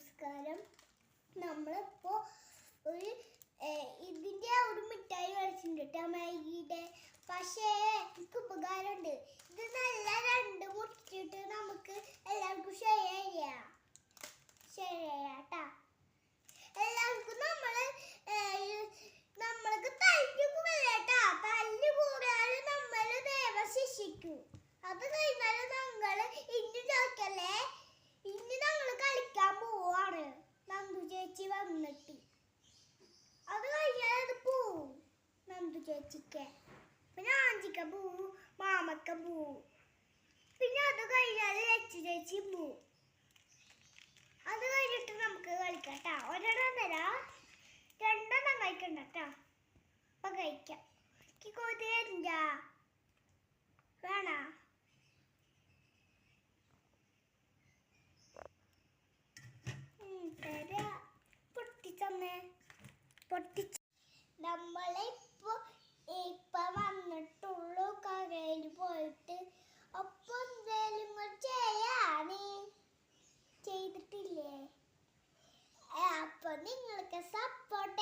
നമസ്കാരം. നമ്മളിപ്പോ ഒരു ഇതിന്റെ ഒരു മിഠായി വരച്ചിട്ടുണ്ട് കേട്ടോ മാഗിയുടെ. പക്ഷേ എനിക്ക് ഉപകാരമുണ്ട്. ഇത് നല്ല രണ്ട് മുറിച്ചിട്ട് നമുക്ക് എല്ലാവർക്കും ഷെയർ ചെയ്യാം. ഷെയർ ചെയ്യാട്ടാ എല്ലാവർക്കും നമ്മൾ ഏർ, നമ്മൾക്ക് തല്ലു പോകലേട്ടാ തല്ലു കൂടാതെ നമ്മൾ ദൈവം ശിക്ഷിക്കും. അത് കഴിഞ്ഞാൽ ഞങ്ങൾ ഇനി നോക്കല്ലേ ചേച്ചിക്ക് പിന്നെ ആഞ്ചിക്ക പൂ മാമക്ക പൂ. പിന്നെ അത് കഴിഞ്ഞാൽ ലച്ചു ചേച്ചി പൂ. അത് കഴിഞ്ഞിട്ട് നമുക്ക് കളിക്കാം കേട്ടാ ഒരെണ്ണം തരാ. രണ്ടെണ്ണം കഴിക്കണ്ട കേട്ടാ അപ്പൊ കഴിക്കാം. എനിക്ക് കൊതിയല്ല വേണ? പൊട്ടിച്ചമ്മേ. പൊട്ടിച്ച. നമ്മളിപ്പോ നിങ്ങൾക്ക് സപ്പോർട്ട്